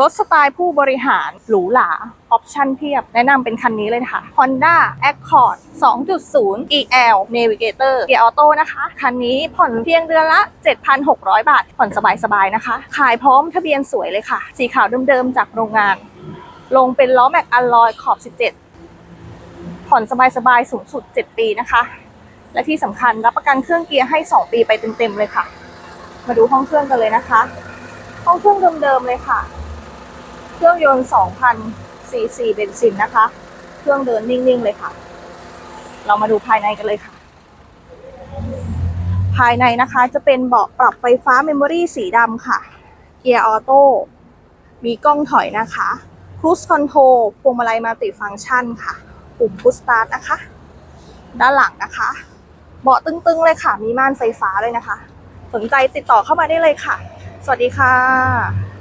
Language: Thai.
รถสไตล์ผู้บริหารหรูหราออปชั่นเพียบ แนะนำเป็นคันนี้เลยค่ะ Honda Accord 2.0 EL Navigator เกียร์ออโต้นะคะ คันนี้ผ่อนเพียงเดือนละ 7,600 บาท ผ่อนสบายๆนะคะ ขายพร้อมทะเบียนสวยเลยค่ะ สีขาวเดิมๆจากโรงงาน ลงเป็นล้อแม็กอลลอยขอบ 17 ผ่อนสบายๆสูงสุด 7 ปีนะคะ และที่สำคัญรับประกันเครื่องเกียร์ให้ 2 ปีไปเต็มๆเลยค่ะ มาดูห้องเครื่องกันเลยนะคะ ห้องเครื่องเดิมๆเลยค่ะ ครื่องยนต์ 2,000 ซีซีเบนซินนะคะ เครื่องเดินนิ่ง ๆ เลยค่ะ เรามาดูภายในกันเลยค่ะ ภายในนะคะจะเป็นเบาะปรับไฟฟ้าเมมโมรี่สีดำค่ะ เกียร์ออโต้ มีกล้องถอยนะคะ ครู i คอนโทรลพวงมาลัยมัลติฟังก์ชันค่ะ ปุ่มพุชสตาร์ทนะคะ ด้านหลังนะคะ เบาะตึง ๆ เลยค่ะ มีม่านไฟฟ้าเลยนะคะ สนใจติดต่อเข้ามาได้เลยค่ะ สวัสดีค่ะ